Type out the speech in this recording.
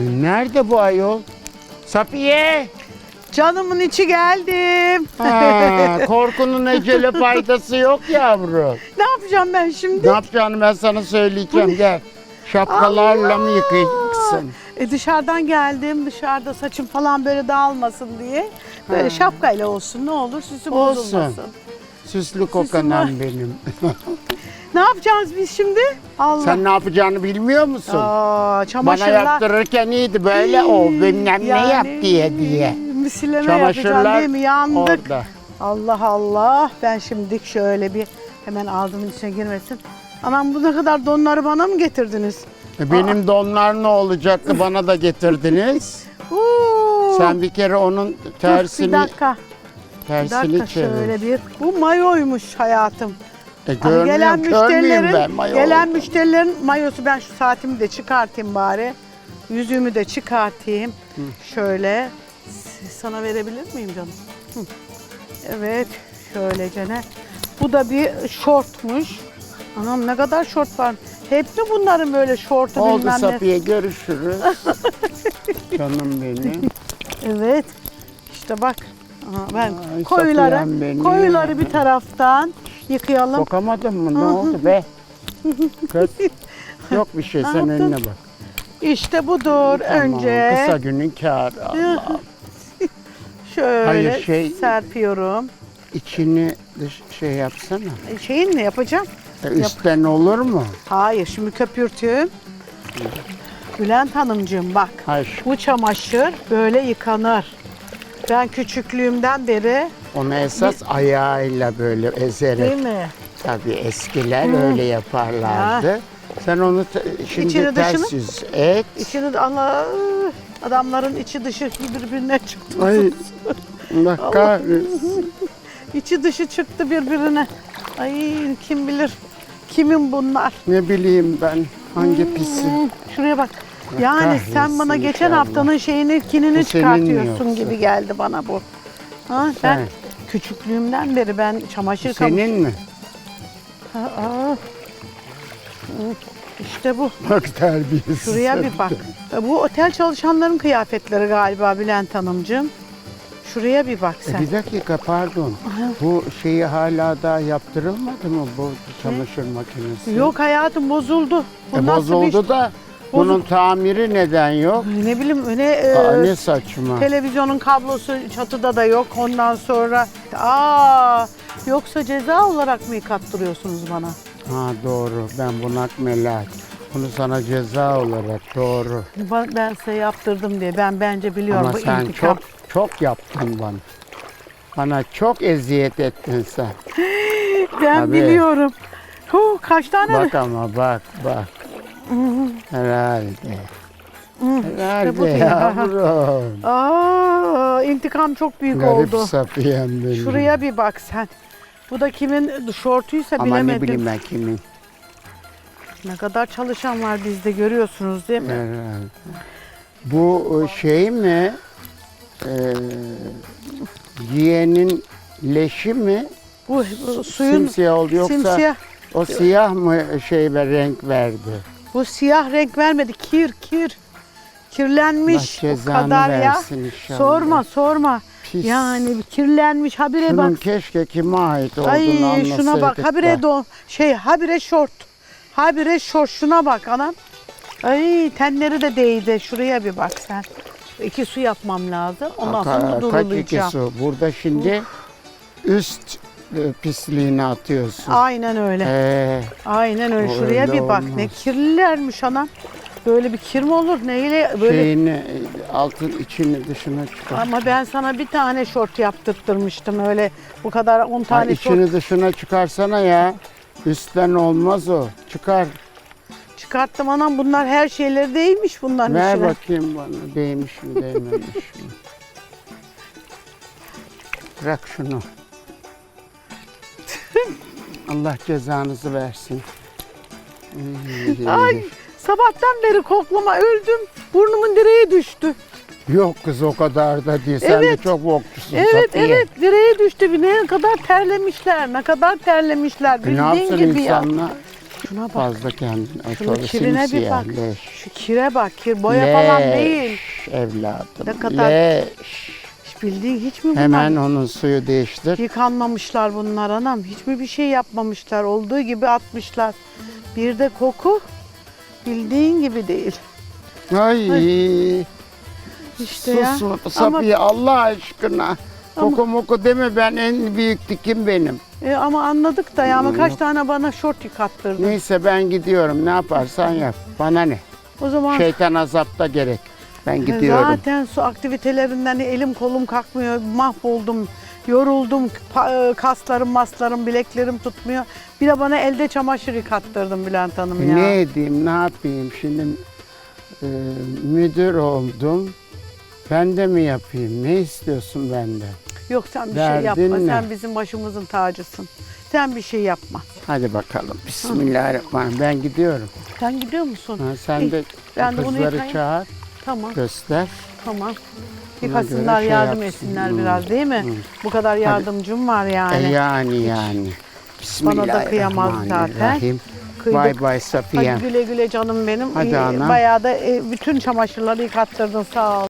Nerede bu ayol? Safiye! Canımın içi geldim. Ha, korkunun ecele faydası yok yavrum. ne yapacağım ben şimdi? Ne yapacağını ben sana söyleyeceğim gel. Şapkalarla mı yıkayacaksın? E dışarıdan geldim. Dışarıda saçım falan böyle dağılmasın diye. Böyle şapkayla olsun ne olur süsü Olsun. bozulmasın. Süslü kokanan benim. Ne yapacağız biz şimdi? Allah. Sen ne yapacağını bilmiyor musun? Aa, Bana çamaşırlar. yaptırırken iyiydi böyle o bilmem ne Yani, yap diye diye. Yapacağım Çamaşırlar değil mi? Yandık. orada. Allah Allah. Ben şimdi şöyle bir hemen ağzımın içine girmesin. Anam bu ne kadar donları bana mı getirdiniz? E, Benim donlar ne olacaktı bana da getirdiniz. Oo. Sen bir kere onun Dur, tersini bir dakika. Bir tersini dakika çevir. şöyle bir. Bu mayoymuş hayatım. E, Ay, görmüyorum, gelen kör müyüm ben? müşterilerin Mayo gelen oldum. müşterilerin mayosu ben şu saatimi de çıkartayım bari. Yüzüğümü de çıkartayım. Şöyle S- sana verebilir miyim canım? Hı. Evet, şöyle gene. Bu da bir şortmuş. Anam ne kadar şort var. Hep mi bunların böyle şortu Oldu bilmem ne? Safiye görüşürüz. Canım benim. Evet. İşte bak. Aha, ben Ay, koyuları, koyuları bir taraftan yıkayalım. Sokamadın mı? Ne oldu be? Kız. Yok bir şey sen önüne bak. İşte budur. Tamam, Önce Kısa günün kârı. Allah. şöyle Hayır, şey- serpiyorum. İçini dış şey yapsana. E, Şeyin ne yapacağım? E, üstten olur mu? Hayır şimdi köpürtüm. Bülent Hanımcığım bak Hayır. bu çamaşır böyle yıkanır. Ben küçüklüğümden beri Onu esas ayağıyla böyle ezerek. değil mi? Tabii eskiler öyle yaparlardı. Sen onu te- şimdi İçini ters dışını? yüz et. İçini de Allah adamların içi dışı birbirine çıktı. Ay Allah kahretsin. İçi dışı çıktı birbirine. Ay kim bilir kimin bunlar? Ne bileyim ben hangi pisi. Hı, Şuraya bak. Yani sen bana kahretsin geçen inşallah. haftanın şeyini kinini Bu senin çıkartıyorsun yoksa? gibi geldi bana bu. Ha, ben Sen. küçüklüğümden beri ben çamaşır kam- Senin mi? Ha, aa. Hı, İşte bu. Bak terbiyesiz. Şuraya bir bak. Bu otel çalışanların kıyafetleri galiba Bülent Hanımcığım. Şuraya bir bak E, sen. bir dakika pardon. Bu şeyi hala daha yaptırılmadı mı bu çamaşır makinesi? Yok hayatım bozuldu. Bu E, nasıl bir- bozuldu da bunun tamiri neden yok? Ne bileyim ne, e, Aa, ne saçma. televizyonun kablosu çatıda da yok. Ondan sonra aa yoksa ceza olarak mı yıkattırıyorsunuz bana? Ha doğru. Ben bunak melek. Bunu sana ceza olarak doğru. Ben, ben size yaptırdım diye. Ben bence biliyorum Ama bu sen intikam. çok çok yaptın bana. Bana çok eziyet ettin sen. ben Tabii. biliyorum. Huh, kaç tane? Bak ama bak bak. Herhalde. Herhalde bu diyor. yavrum. Aa, intikam çok büyük Garip oldu. Safiye'm benim. Şuraya bir bak sen. Bu da kimin şortuysa Ama bilemedim. ne bileyim ben kimin. Ne kadar çalışan var bizde görüyorsunuz değil mi? Herhalde. Bu e, şey mi? Ee, yeğenin leşi mi? Bu, bu suyun Simsiyah oldu yoksa simsiyah. o siyah mı şey ve renk verdi? Bu siyah renk vermedi. Kir kir. Kirlenmiş Allah cezanı kadar ya. versin inşallah. Sorma sorma. Pis. Yani kirlenmiş habire Şunun bak. keşke kime ait olduğunu Ay anlasaydık şuna bak. da. Habire don şey habire şort. Habire şort şuna bak anam. Ay tenleri de değdi. Şuraya bir bak sen. İki su yapmam lazım. Ondan sonra Ka- Kaç iki durulayacağım. su? Burada şimdi üst e, pisliğini atıyorsun. Aynen öyle. Ee, Aynen öyle. o Şuraya öyle bir bak. Ne olmaz. kirlilermiş anam. Böyle bir kir mi olur? Neyle böyle şeyini e, altın içini dışına çıkar. Ama ben sana bir tane şort yaptırtmıştım öyle bu kadar 10 Ha, tane içini şort dışına çıkarsana ya. Üstten olmaz o. Çıkar. Çıkarttım anam bunlar her şeyleri değilmiş bunların Ver içine. bakayım bana. Değmiş mi değmemiş mi? Bırak şunu. Allah cezanızı versin. Ay sabahtan beri koklama öldüm. Burnumun direğe düştü. Yok kız o kadar da değil. Sen Evet. de çok bokçusun Evet Safiye. evet direğe düştü. Bir Ne kadar terlemişler ne kadar terlemişler. E ne Bildiğin yapsın gibi ya. insanlar? Şuna bak. Fazla kendin. Ay, Şunun kirine bir simsiyah, bak. Leş. Şu kire bak. Kir boya falan Leş değil. evladım. Ne kadar- Leş. Hiç bildiğin hiç mi bunlar? Hemen onun suyu değiştir. Yıkanmamışlar bunlar anam. Hiç mi bir şey yapmamışlar? Olduğu gibi atmışlar. Bir de koku bildiğin gibi değil. Ay. İşte ya. Sus Ama- Safiye Allah aşkına. Koku moku deme ben en büyük dikim benim. E, ama anladık da ya ama kaç tane bana şort yıkattırdın. Neyse ben gidiyorum ne yaparsan yap. Bana ne? O zaman Şeytan azapta gerek. Ben e, gidiyorum. zaten su aktivitelerinden elim kolum kalkmıyor. Mahvoldum. Yoruldum. Pa- e, kaslarım, maslarım, bileklerim tutmuyor. Bir de bana elde çamaşır yıkattırdın Bülent Hanım ya. Ne edeyim, ne yapayım? Şimdi e, müdür oldum. Ben de mi yapayım? Ne istiyorsun benden? Yok sen bir Derdin şey yapma. ne? Sen bizim başımızın tacısın. Sen bir şey yapma. Hadi bakalım. Bismillahirrahmanirrahim. Ben gidiyorum. Sen gidiyor musun? Ha, sen İyi, de ben de bunu kızları yıkayayım. çağır, Tamam, göster. tamam. Buna Yıkasınlar, göre şey yardım yapsın. etsinler Hmm, biraz değil mi? Bu kadar yardımcım var yani. E yani yani. Bismillahirrahmanirrahim. Kıydık. Bay bay Safiye. Hadi güle güle canım benim. Hadi İyi, anam. Bayağı da e, bütün çamaşırları yıkattırdın sağ ol.